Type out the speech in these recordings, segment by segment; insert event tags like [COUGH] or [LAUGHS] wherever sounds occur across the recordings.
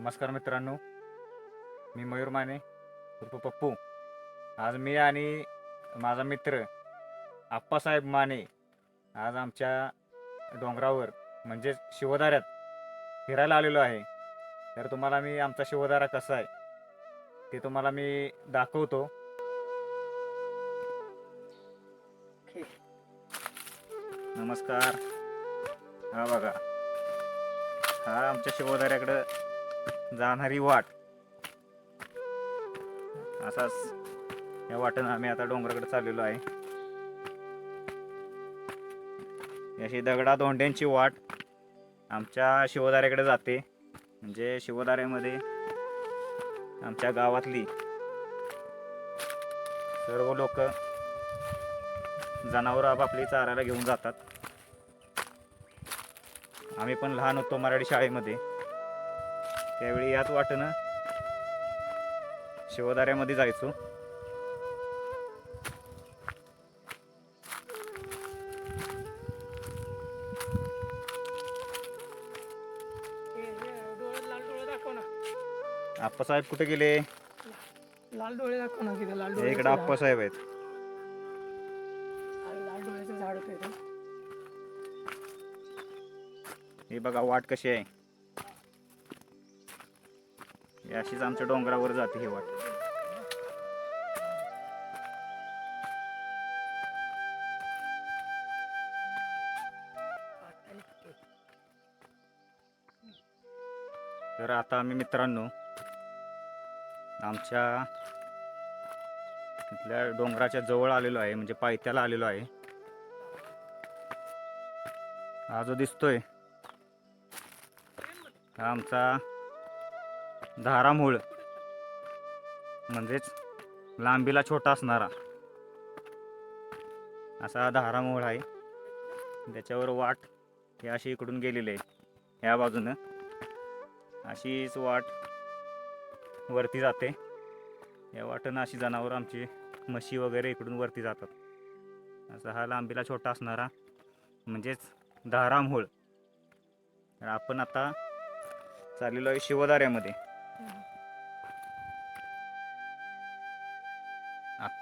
नमस्कार मित्रांनो. मी मयूर माने उर्फ पप्पू. आज मी आणि माझा मित्र आप्पासाहेब माने आज आमच्या डोंगरावर म्हणजेच शिवदाऱ्यात फिरायला आलेलो आहे. तर तुम्हाला मी आमचा शिवदारा कसा आहे ते तुम्हाला मी दाखवतो. नमस्कार. हा बघा. हा आमच्या शिवदाऱ्याकडं जाणारी वाट. असाच या वाटेनं आम्ही आता डोंगराकडे चाललेलो आहे. अशी दगडा दोंड्यांची वाट आमच्या शिवदाऱ्याकडे जाते. म्हणजे शिवदाऱ्यामध्ये आमच्या गावातली सर्व लोक जनावरं आपापली चारायला घेऊन जातात. आम्ही पण लहान होतो मराठी शाळेमध्ये. त्यावेळी याच वाटेनं शिवदाऱ्यामध्ये जायचो. आप्पासाहेब कुठे गेले? लाल डोळे दाखव ना तिथे लाल डोळे इकडे आप्पासाहेब आहेत. लाल डोळ्याचं झाड होतं. हे बघा वाट कशी आहे. अशीच आमच्या डोंगरावर जाते ही वाट. तर आता आम्ही मित्रांनो आमच्या इथल्या डोंगराच्या जवळ आलेलो आहे म्हणजे पायथ्याला आलेलो आहे. हा जो दिसतोय हा आमचा धारामूळ म्हणजेच लांबीला छोटा असणारा. असा हा धारामूळ आहे. त्याच्यावर वाट ही अशी इकडून गेलेली आहे. ह्या बाजूनं. अशीच वाट वरती जाते. या वाटेनं अशी जनावरं आमची म्हशी वगैरे इकडून वरती जातात. असा हा लांबीला छोटा असणारा म्हणजेच धारामूळ तर आपण आता चाललेलो आहे शिवदाऱ्यामध्ये.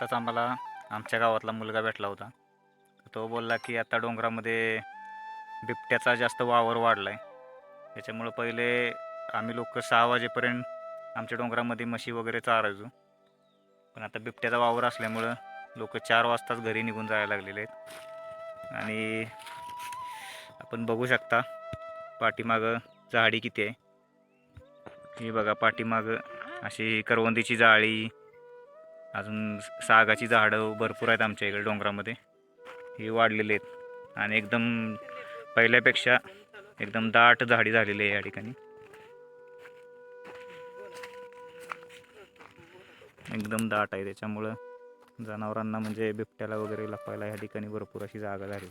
आत्ताच आम्हाला आमच्या गावातला मुलगा भेटला होता. तो बोलला की आता डोंगरामध्ये बिबट्याचा जास्त वावर वाढला आहे त्याच्यामुळं पहिले आम्ही लोक सहा वाजेपर्यंत आमच्या डोंगरामध्ये म्हशी वगैरे चारायचो. पण आता बिबट्याचा वावर असल्यामुळं लोक चार वाजताच घरी निघून जायला लागलेले आहेत. आणि आपण बघू शकता पाठीमागं झाडी किती आहे. ही बघा पाठीमागं अशी करवंदीची जाळी अजून सागाची झाडं भरपूर आहेत आमच्या इकडे डोंगरामध्ये. हे वाढलेली आहेत. आणि एकदम पहिल्यापेक्षा एकदम दाट झाडी झालेली आहे या ठिकाणी. एकदम दाट आहे. त्याच्यामुळं जनावरांना म्हणजे बिबट्याला वगैरे लपायला ह्या ठिकाणी भरपूर अशी जागा झालेली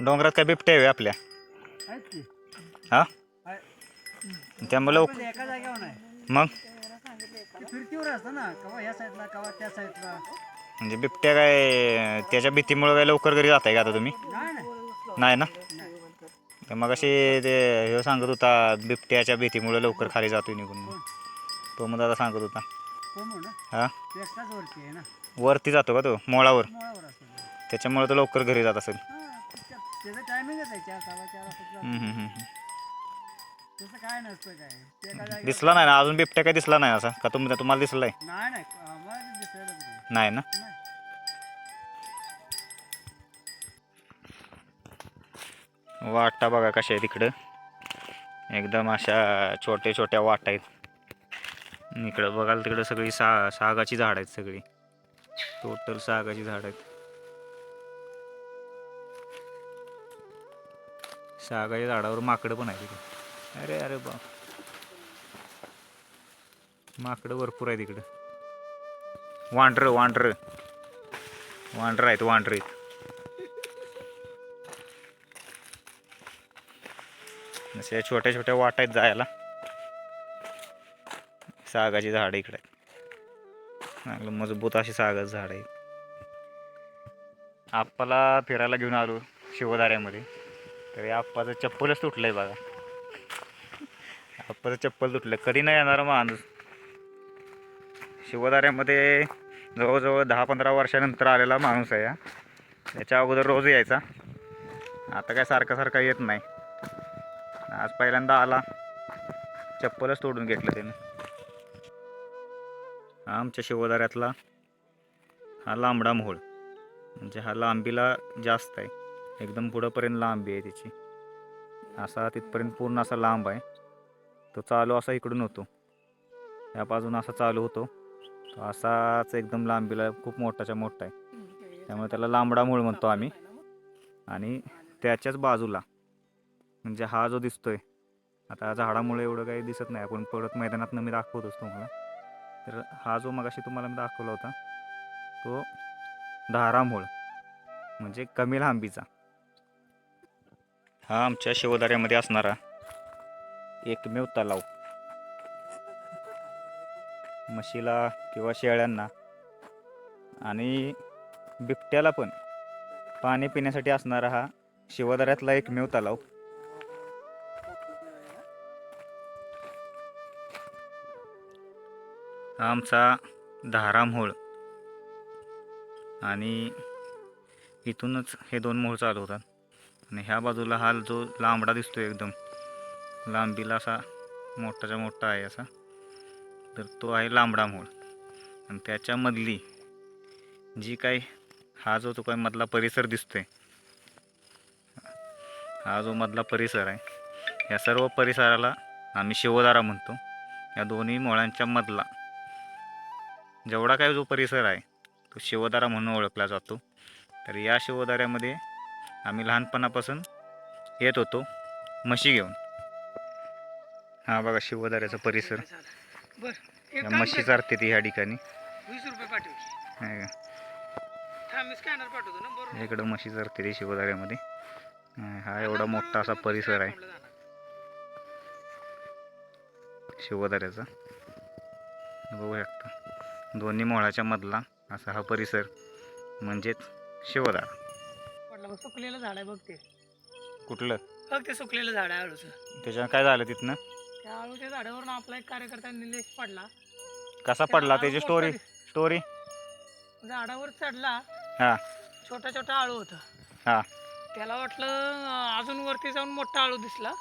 डोंगरात काय बिबट्या आहे आपल्या? आहेत की? हा? आहे. त्यामुळे पण एका जागेवर नाही. मग? ते फिरतीवर असतं ना कवा ह्या साईडला कवा त्या साईडला. म्हणजे बिबट्या काय त्याच्या भीतीमुळे काय लवकर घरी जाताय का आता तुम्ही? नाही नाही. नाही ना. तर मग अशी ते हे सांगत होता बिबट्याच्या भीतीमुळे लवकर खाली जातोय निघून? तो मग दादा सांगत होता. हा? ते एकटाच वरती आहे ना. वरती जातो का तो? मोळावर? मुळावर असतो. त्याच्यामुळे तो लवकर घरी जात असेल. हा, त्याचं टायमिंगच आहे चार सव्वा चार असं हम्म, हम्म, हम्म, हम्म. तसं काय नसतं काय. ते दिसला नाही ना अजून बिबट्या काय दिसला नाही असा? का तुम तुम्हाला दिसलाय नाही? नाही आम्हाला दिसायला कुठे नाही ना? नाही. वाटा बघा कशा आहे तिकडं एकदम अशा छोट्या छोट्या वाटा आहेत. इकडं बघाल तिकडं सगळी सा सागाची झाड आहेत सगळी. टोटल सागाची झाड आहेत. सागाच्या झाडावर माकडं पण आहे तिकडे अरे अरे बा माकडं भरपूर आहे तिकडं वांढर वांढर. वांढर आहेत वांढर आहेत. असे छोट्या छोट्या वाट आहेत जायला. सागाची झाडं इकडे चांगलं मजबूत अशी सागाचं झाड आहे आपला फिरायला घेऊन आलो शिवदाऱ्यामध्ये. तरी आप्पाचं चप्पलच तुटलंय बघा. आप्पाचं चप्पल तुटलं. कधी नाही येणार माणूस. शिवदाऱ्यामध्ये जवळजवळ दहा पंधरा वर्षानंतर आलेला माणूस आहे हा. याच्या अगोदर रोज यायचा. आता काय सारखा सारखा येत नाही. आज पहिल्यांदा आला. चप्पलच तोडून घेतलं त्यानं. हा आमच्या शिवदाऱ्यातला हा लांबडा मोहोळ. म्हणजे हा लांबीला जास्त आहे. एकदम पुढंपर्यंत लांबी आहे त्याची असा तिथपर्यंत पूर्ण असा लांब आहे. तो चालू असा इकडून होतो. या बाजून असा चालू होतो. तो असाच एकदम लांबीला खूप मोठाच्या मोठा आहे. त्यामुळे त्याला लांबडा मूळ म्हणतो आम्ही. आणि त्याच्याच बाजूला म्हणजे हा जो दिसतोय आता झाडामुळे एवढं काही दिसत नाही. आपण परत मैदानात मी दाखवतोच तुम्हाला. तर हा जो मगाशी तुम्हाला मी दाखवला होता तो धारामूळ म्हणजे कमी लांबीचा. हा आमच्या शिवदाऱ्यामध्ये असणारा एकमेव तलाव. म्हशीला किंवा शेळ्यांना आणि बिबट्याला पण पाणी पिण्यासाठी असणारा हा शिवदाऱ्यातला एकमेव तलाव. हा आमचा धारामहोळ आणि इथूनच हे दोन मोळ चालू होतात. आणि ह्या बाजूला हा जो लांबडा दिसतो एकदम लांबीला असा मोठाच्या मोठा आहे असा. तर तो आहे लांबडा मोळ आणि त्याच्यामधली जी काही हा जो तो काय मधला परिसर दिसतोय हा जो मधला परिसर आहे या सर्व परिसराला आम्ही शिवदारा म्हणतो. या दोन्ही मोळांच्या मधला जेवढा काय जो परिसर आहे तो शिवदारा म्हणून ओळखला जातो. तर या शिवदाऱ्यामध्ये आम्ही लहानपणापासून येत होतो. म्हशी घेऊन. हा बघा शिवदाऱ्याचा परिसर. या म्हशी. चारते ती ह्या ठिकाणी. का? इकडं म्हशी चारते ती शिवदाऱ्यामध्ये. हा हा एवढा मोठा असा परिसर आहे. शिवदाऱ्याचा. बघू शकता. दोन्ही मोळाच्या मधला असा हा परिसर म्हणजेच शिवदारा. पडलं बघ सुकलेलं झाड आहे बघ ते. कुठलं? बघ ते सुकलेलं झाड आहे आळूचं त्याच्यानं काय झालं तिथनं? त्या आळूच्या झाडावरून आपला एक कार्यकर्ता निलेश पडला. कसा पडला त्याची स्टोरी स्टोरी झाडावर चढला. हा. छोटा छोटा आळू होता. हा. त्याला वाटलं अं, अजून वरती जाऊन मोठा आळू दिसला.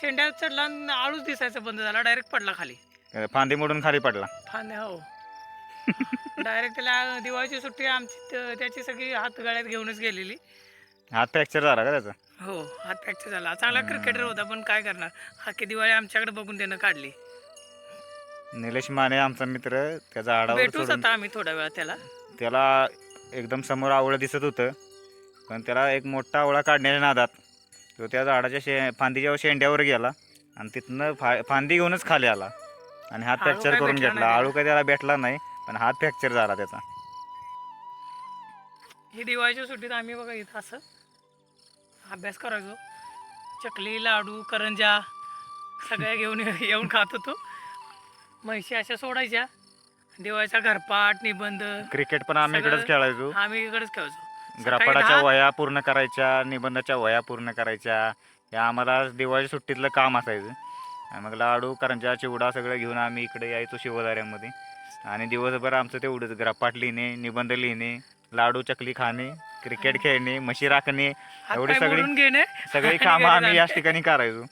शेंड्यात चढला आणि आळूच दिसायचं बंद झाला. डायरेक्ट पडला खाली. फांदी मोडून खाली पडला. फांद्या हो. डायरेक्ट त्याला दिवाळीची सुट्टी आमची त- त्याची सगळी हात गळ्यात घेऊनच गेलेली. हात फ्रॅक्चर झाला का त्याचा? हो हात फ्रॅक्चर झाला. चांगला क्रिकेटर होता पण काय करणार? हाकी दिवाळी आमच्याकडे बघून त्यानं काढली. निलेश माने आमचा मित्र त्या झाडावर भेटूच आता आम्ही थोड्या वेळा त्याला. त्याला एकदम समोर आवळं दिसत होतं. पण त्याला एक मोठा आवळा काढण्याच्या नादात तो त्या झाडाच्या शे फांदीच्या शेंड्यावर गेला आणि तिथनं फा फांदी घेऊनच खाली आला. आणि हात आळू फ्रॅक्चर काय करून भेटला घेतला. नाही आळू काय त्याला भेटला नाही. पण हात फ्रॅक्चर झाला त्याचा. ही दिवाळीच्या सुट्टीत आम्ही बघा इथं असं अभ्यास करायचो. चकली लाडू करंजा सगळ्या घेऊन [LAUGHS] येऊन खात होतो. म्हशी अशा सोडायच्या. दिवाळीचा घरपाट निबंध क्रिकेट पण आम्ही इकडेच खेळायचो. आम्ही इकडेच खेळायचो. दहा- वया पूर्ण करायच्या निबंधाच्या वया पूर्ण करायच्या. या आम्हाला दिवाळी सुट्टीतलं काम असायचं. मग लाडू करंजा चिवडा सगळं घेऊन आम्ही इकडे यायचो शिवदाऱ्यामध्ये. आणि दिवसभर आमचं तेवढंच ग्रापाट लिहिणे निबंध लिहिणे लाडू चकली खाणे क्रिकेट खेळणे म्हशी राखणे एवढी सगळी घेणे. सगळी कामं आम्ही याच. ठिकाणी करायचो.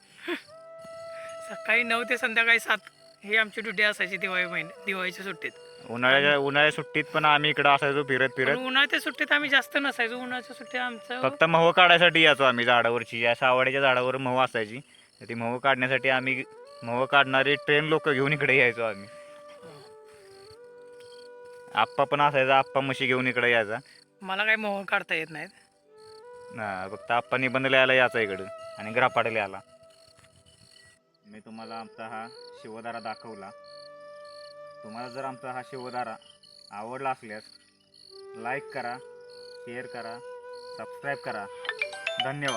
सकाळी नऊ ते संध्याकाळी सात ही आमची ड्युटी असायची दिवाळी महिन्यात दिवाळीच्या सुट्टीत. उन्हाळ्याच्या उन्हाळ्या सुट्टीत पण आम्ही इकडं असायचो फिरत फिरत. उन्हाळ्याच्या सुट्टीत आम्ही जास्त नसायचो. उन्हाळ्याच्या सुट्टीत आमचं फक्त महू काढायसाठी यायचो आम्ही झाडावरची. या सावड्याच्या झाडावर महू असायची. तर ती महू काढण्यासाठी आम्ही महू काढणारी ट्रेन लोक घेऊन इकडे यायचो आम्ही. आप्पा पण असायचा आप्पा म्हशी घेऊन इकडे यायचा. मला काही मोहर काढता येत नाहीत. हा, फक्त आप्पा निबंध लिहायला यायचा इकडं आणि ग्रापाड लिहायला. मी तुम्हाला आमचा हा शिवदारा दाखवला. तुम्हाला जर आमचा हा शिवदारा आवडला असल्यास लाईक करा शेअर करा सबस्क्राईब करा. धन्यवाद.